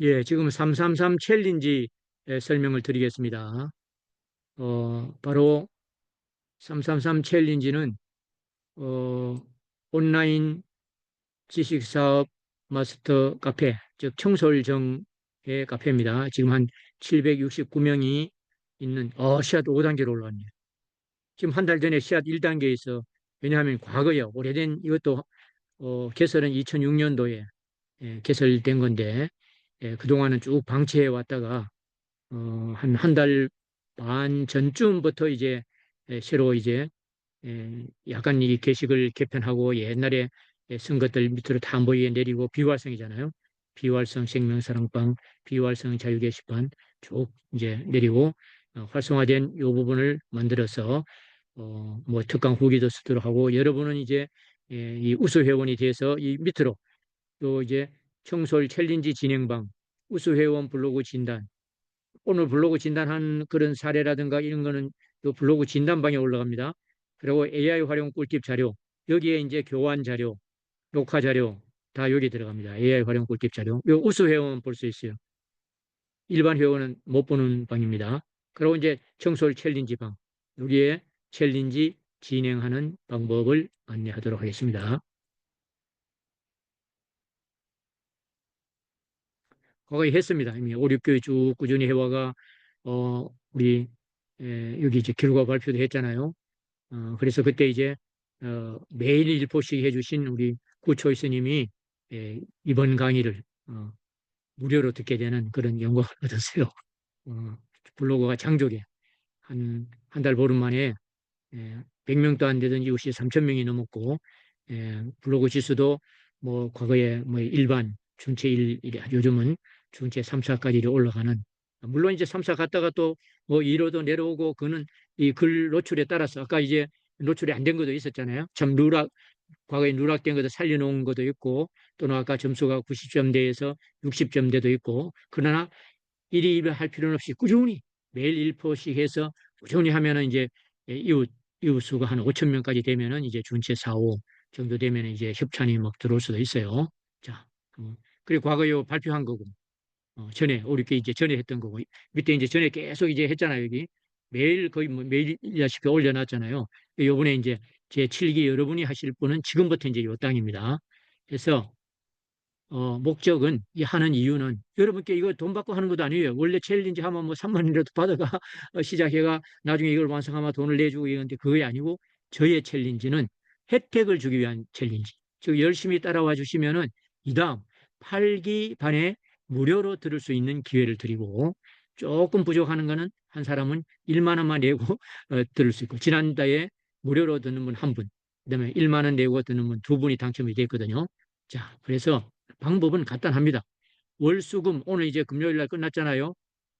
예, 지금 333 챌린지 설명을 드리겠습니다. 어, 바로 333 챌린지는 어, 온라인 지식사업 마스터 카페, 즉 청솔정의 카페입니다. 지금 한 769명이 있는 어, 씨앗 5단계로 올라왔네요. 지금 한 달 전에 씨앗 1단계에 있어 왜냐하면 과거에 오래된 이것도 어, 개설은 2006년도에 예, 개설된 건데 예, 그동안은 쭉 방치해 왔다가 어, 한 한 달 반 전쯤부터 이제 예, 새로 이제 예, 약간 이 게시글 개편하고 옛날에 쓴 것들 밑으로 다안 보이게 내리고 비활성이잖아요. 비활성 생명사랑방, 비활성 자유 게시판 쭉 이제 내리고 어, 활성화된 이 부분을 만들어서 어, 뭐 특강 후기도 쓰도록 하고 여러분은 이제 예, 이 우수 회원이 돼서 이 밑으로 또 이제 청솔 챌린지 진행방, 우수 회원 블로그 진단, 오늘 블로그 진단한 그런 사례라든가 이런 거는 또 블로그 진단방에 올라갑니다. 그리고 AI 활용 꿀팁 자료, 여기에 이제 교환 자료, 녹화 자료 다 여기 들어갑니다. AI 활용 꿀팁 자료. 요 우수 회원 볼 수 있어요. 일반 회원은 못 보는 방입니다. 그리고 이제 청솔 챌린지 방. 여기에 챌린지 진행하는 방법을 안내하도록 하겠습니다. 거의 했습니다. 이미 5, 6개월 쭉 꾸준히 해와가, 어, 우리, 에, 여기 이제 결과 발표도 했잖아요. 어, 그래서 그때 이제, 어, 매일 일포씩 해주신 우리 구초이 스님이 에, 이번 강의를, 어, 무료로 듣게 되는 그런 영광을 얻었어요. 어, 블로그가 장족에 한, 한 달 보름 만에 예, 100명도 안 되던 이웃이 3,000명이 넘었고, 예, 블로그 지수도 뭐 과거에 뭐 일반, 전체 1, 요즘은 전체 3, 4까지 올라가는 물론 이제 3, 4 갔다가 또뭐 2로도 내려오고 그는 이 글 노출에 따라서 아까 이제 노출이 안 된 것도 있었잖아요. 참 누락 과거에 누락된 것도 살려놓은 것도 있고 또는 아까 점수가 90점대에서 60점대도 있고 그러나 일이 할 필요는 없이 꾸준히 매일 1%씩 해서 꾸준히 하면은 이제 이웃 이웃 수가 한 5천 명까지 되면은 이제 전체 4, 5 정도 되면 이제 협찬이 막 들어올 수도 있어요. 자, 어, 그리고 과거에 발표한 거고 어, 전에 우리께 이제 전에 했던 거고 밑에 이제 전에 계속 이제 했잖아요 여기 매일 거의 뭐 매일이다시피 올려놨잖아요. 요번에 이제 제 7기 여러분이 하실 분은 지금부터 이제 요 땅입니다. 그래서 어, 목적은 이 하는 이유는 여러분께 이거 돈 받고 하는 것도 아니에요. 원래 챌린지 하면 뭐 3만 원이라도 받아가 어, 시작해가 나중에 이걸 완성하면 돈을 내주고 이건데 그게 아니고 저의 챌린지는 혜택을 주기 위한 챌린지. 즉 열심히 따라와 주시면은 이 다음 8기 반에 무료로 들을 수 있는 기회를 드리고 조금 부족하는 거는 한 사람은 1만 원만 내고 어, 들을 수 있고 지난달에 무료로 듣는 분 한 분, 그다음에 1만 원 내고 듣는 분 두 분이 당첨이 됐거든요. 자, 그래서 방법은 간단합니다. 월수금 오늘 이제 금요일 날 끝났잖아요.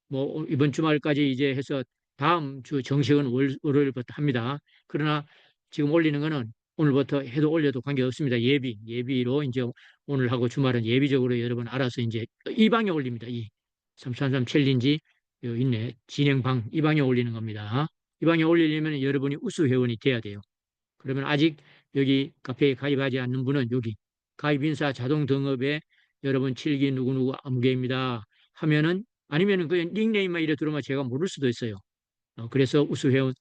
뭐 이번 주말까지 이제 해서 다음 주 정식은 월, 월요일부터 합니다. 그러나 지금 올리는 거는 오늘부터 해도 올려도 관계없습니다. 예비, 예비로 이제 오늘 하고 주말은 예비적으로 여러분 알아서 이제 이 방에 올립니다. 이 333 챌린지 있네. 진행방 이 방에 올리는 겁니다. 이 방에 올리려면 여러분이 우수 회원이 돼야 돼요. 그러면 아직 여기 카페에 가입하지 않는 분은 여기 가입인사 자동 등업에 여러분 7기 누구누구 아무개입니다 하면은 아니면은 그냥 닉네임만 이래 들어오면 제가 모를 수도 있어요. 어, 그래서 우수 회원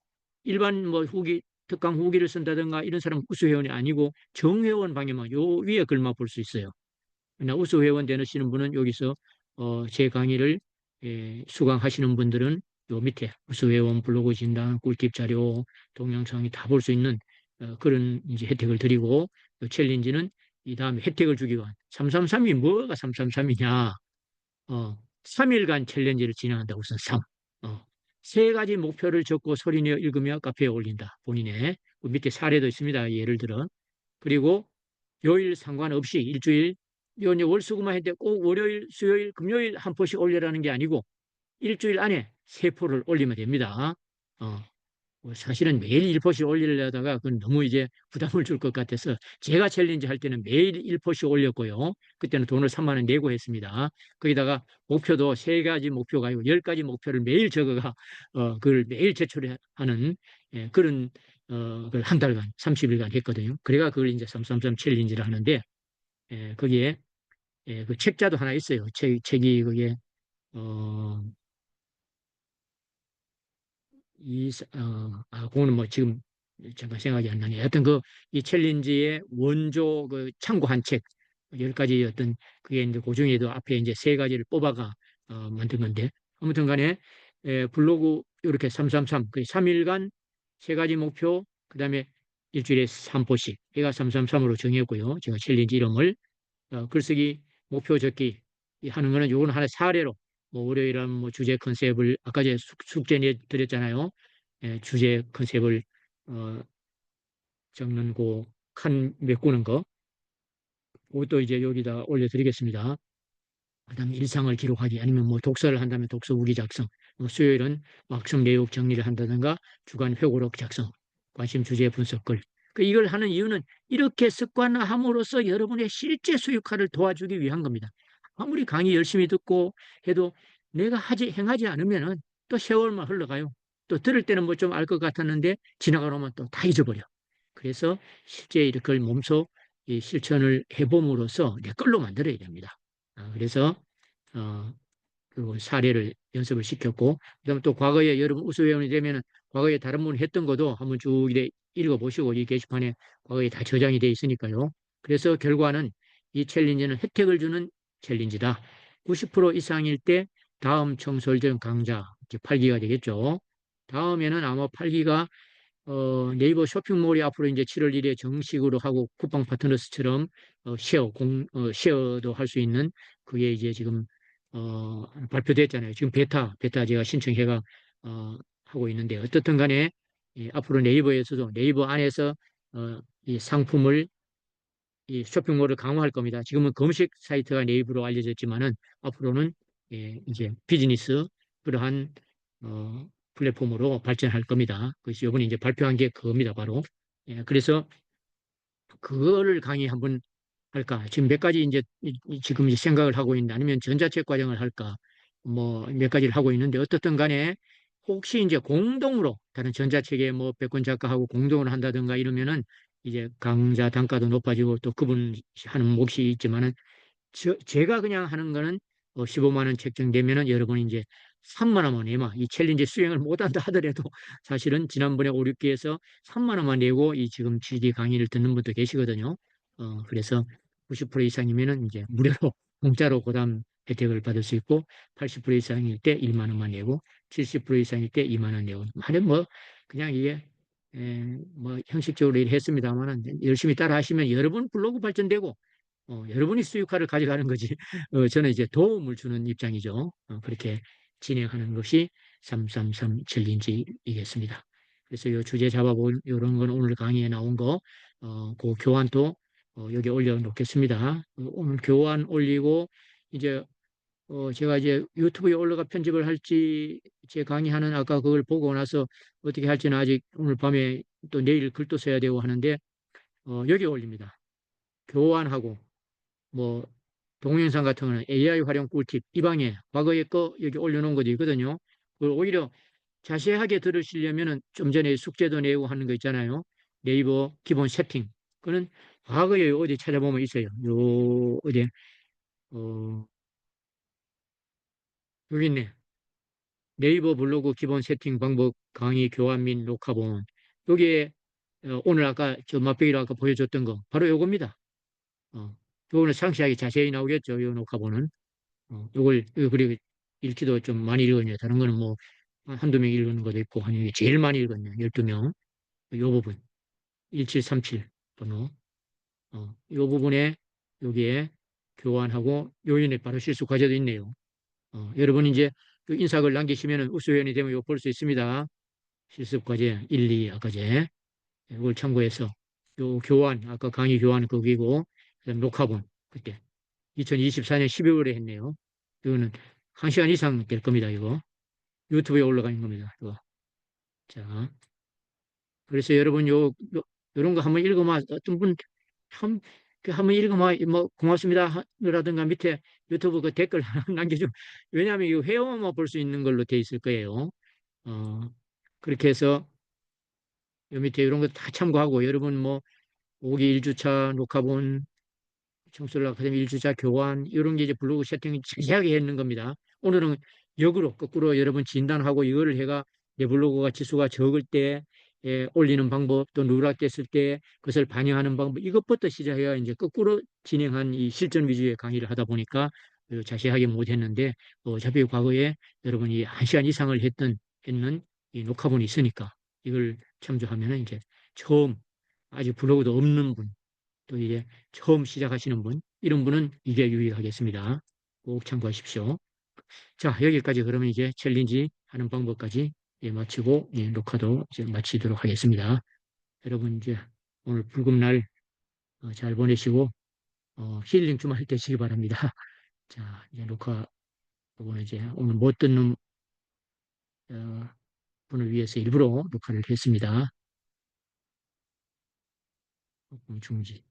일반 뭐 후기 특강 후기를 쓴다든가 이런 사람 우수회원이 아니고 정회원 방에만 요 위에 글만 볼 수 있어요. 그러나 우수회원 되시는 분은 여기서 어, 제 강의를 예, 수강하시는 분들은 요 밑에 우수회원 블로그 진단, 꿀팁 자료, 동영상이 다 볼 수 있는 어, 그런 이제 혜택을 드리고 챌린지는 이 다음에 혜택을 주기 위한 333이 뭐가 333이냐? 어, 3일간 챌린지를 진행한다 우선 3 어, 세 가지 목표를 적고 소리내어 읽으며 카페에 올린다. 본인의 그 밑에 사례도 있습니다. 예를 들어. 그리고 요일 상관없이 일주일 요 월수금만 했는데 꼭 월요일 수요일 금요일 한 포씩 올리라는 게 아니고 일주일 안에 세 포를 올리면 됩니다. 어, 뭐 사실은 매일 1포씩 올리려다가 그건 너무 이제 부담을 줄 것 같아서 제가 챌린지 할 때는 매일 1포씩 올렸고요. 그때는 돈을 3만 원 내고 했습니다. 거기다가 목표도 세 가지 목표가 아니고 열 가지 목표를 매일 적어가 어, 그걸 매일 제출하는 예, 그런 어, 그걸 한 달간 30일간 했거든요. 그래가 그걸 이제 333 챌린지를 하는데 예, 거기에 예, 그 책자도 하나 있어요. 책, 책이 그게, 어, 이, 어, 아, 그거는 뭐 지금 잠깐 생각이 안 나네. 하여튼 그, 이 챌린지의 원조 그 참고한 책, 열 가지 어떤, 그게 이제 그 중에도 앞에 이제 세 가지를 뽑아가, 어, 만든 건데. 아무튼 간에, 예, 블로그 이렇게 333, 그 3일간 세 가지 목표, 그 다음에 일주일에 3포씩, 얘가 333으로 정했고요. 제가 챌린지 이름을. 어, 글쓰기 목표 적기 하는 거는 요건 하나 사례로 뭐 월요일 하면 뭐 주제 컨셉을 아까 제 숙제 내 드렸잖아요. 예, 주제 컨셉을 어, 적는 고 칸 메꾸는 거. 그것도 이제 여기다 올려드리겠습니다. 그 다음에 일상을 기록하기 아니면 뭐 독서를 한다면 독서 우기 작성. 뭐 수요일은 막성 내용 정리를 한다든가 주간 회고록 작성. 관심 주제 분석글. 그 이걸 하는 이유는 이렇게 습관화함으로써 여러분의 실제 수익화를 도와주기 위한 겁니다. 아무리 강의 열심히 듣고 해도 내가 하지 행하지 않으면은 또 세월만 흘러가요. 또 들을 때는 뭐 좀 알 것 같았는데 지나가면 또 다 잊어버려. 그래서 실제 이렇게 몸소 실천을 해봄으로써 내 걸로 만들어야 됩니다. 아, 그래서 어, 그 사례를 연습을 시켰고 그다음에 또 과거에 여러분 우수회원이 되면은 과거에 다른 분이 했던 것도 한번 쭉 이래 읽어보시고 이 게시판에 과거에 다 저장이 돼 있으니까요. 그래서 결과는 이 챌린지는 혜택을 주는 챌린지다. 90% 이상일 때 다음 청솔전 강좌 이제 8기가 되겠죠. 다음에는 아마 8기가 어, 네이버 쇼핑몰이 앞으로 이제 7월 1일에 정식으로 하고 쿠팡 파트너스처럼 어, 쉐어 공 어, 쉐어도 할 수 있는 그게 이제 지금 어, 발표됐잖아요. 지금 베타 베타 제가 신청해가 어, 하고 있는데 어떻든 간에 예, 앞으로 네이버에서도 네이버 안에서 어, 이 상품을 이 쇼핑몰을 강화할 겁니다. 지금은 검색 사이트가 네이버로 알려졌지만은 앞으로는 예, 이제 비즈니스 그러한 어, 플랫폼으로 발전할 겁니다. 그래서 이번에 이제 발표한 게 그겁니다, 바로. 예, 그래서 그거를 강의 한번 할까? 지금 몇 가지 이제 지금 이제 생각을 하고 있는데 아니면 전자책 과정을 할까? 뭐 몇 가지를 하고 있는데 어떻든 간에 혹시 이제 공동으로 다른 전자책에 뭐 백권 작가하고 공동을 한다든가 이러면은 이제 강좌 단가도 높아지고 또 그분 하는 몫이 있지만은 저, 제가 그냥 하는 거는 어, 15만 원 책정되면은 여러분이 이제 3만 원만 내면 이 챌린지 수행을 못한다 하더라도 사실은 지난번에 5, 6기에서 3만 원만 내고 이 지금 GD 강의를 듣는 분도 계시거든요. 어, 그래서 90% 이상이면은 이제 무료로 공짜로 고담 혜택을 받을 수 있고 80% 이상일 때 1만 원만 내고 70% 이상일 때 2만 원 내고 하는 뭐 그냥 이게 에, 뭐 형식적으로 일했습니다만 열심히 따라 하시면 여러분 블로그 발전되고 어, 여러분이 수익화를 가져가는 거지 어, 저는 이제 도움을 주는 입장이죠. 어, 그렇게 진행하는 것이 333 챌린지이겠습니다. 그래서 이 주제 잡아본 이런 건 오늘 강의에 나온 거, 어, 그 교환도 어, 여기 올려놓겠습니다. 어, 오늘 교환 올리고 이제 어, 제가 이제 유튜브에 올라가 편집을 할지 제 강의하는 아까 그걸 보고 나서 어떻게 할지는 아직 오늘 밤에 또 내일 글도 써야 되고 하는데 어, 여기 올립니다. 교환하고 뭐 동영상 같은 거는 AI 활용 꿀팁 이 방에 과거에 거 여기 올려놓은 것도 있거든요. 그걸 오히려 자세하게 들으시려면은 좀 전에 숙제도 내고 하는 거 있잖아요. 네이버 기본 세팅. 그는 과거에 어디 찾아보면 있어요. 요 어디 어 여기 있네. 네이버 블로그 기본 세팅 방법 강의 교환 및 녹화본. 여기에 어, 오늘 아까 저 맛배기로 아까 보여줬던 거 바로 요겁니다. 어, 요거는 상세하게 자세히 나오겠죠. 요 녹화본은. 어, 요걸 그리고 읽기도 좀 많이 읽었네요. 다른 거는 뭐 한두 명 읽는 것도 있고 아니 제일 많이 읽었네요. 12명. 요 부분. 1737 번호. 어, 요 부분에 여기에 교환하고 요인에 바로 실수 과제도 있네요. 어, 여러분 이제 그 인사글 남기시면 우수회원이 되면 이거 볼 수 있습니다. 실습 과제 1, 2 아까 제 이걸 참고해서 요 교환 아까 강의 교환 거기고 그다음 녹화본 그때 2024년 12월에 했네요. 이거는 1시간 이상 될 겁니다. 이거 유튜브에 올라가는 겁니다. 이거. 자, 그래서 여러분 요, 요 요런 거 한번 읽어봐. 어떤 분참 그 한번 읽어봐. 뭐 고맙습니다. 라든가 밑에 유튜브 그 댓글 남겨줘. 왜냐하면 이 회원만 볼 수 있는 걸로 돼 있을 거예요. 어, 그렇게 해서 요 밑에 이런 거 다 참고하고 여러분 뭐 5기 1주차 녹화본 청솔 아카데미 일주자 교환 이런 게 이제 블로그 세팅이 자세하게 했는 겁니다. 오늘은 역으로 거꾸로 여러분 진단하고 이거를 해가 내 블로그가 지수가 적을 때 예, 올리는 방법 또 누락됐을 때 그것을 반영하는 방법 이것부터 시작해야 이제 거꾸로 진행한 이 실전 위주의 강의를 하다 보니까 그 자세하게 못했는데 어차피 과거에 여러분이 한 시간 이상을 했던 했는 이 녹화본이 있으니까 이걸 참조하면은 이제 처음 아직 블로그도 없는 분, 또 이제 처음 시작하시는 분, 이런 분은 이게 유익하겠습니다. 꼭 참고하십시오. 자, 여기까지 그러면 이제 챌린지 하는 방법까지 예, 마치고 예, 녹화도 이제 마치도록 하겠습니다. 여러분 이제 오늘 불금날 어, 잘 보내시고 어, 힐링 좀 할 때시기 바랍니다. 자, 이제 녹화 부분 이제 오늘 못 듣는 어, 분을 위해서 일부러 녹화를 했습니다. 중지.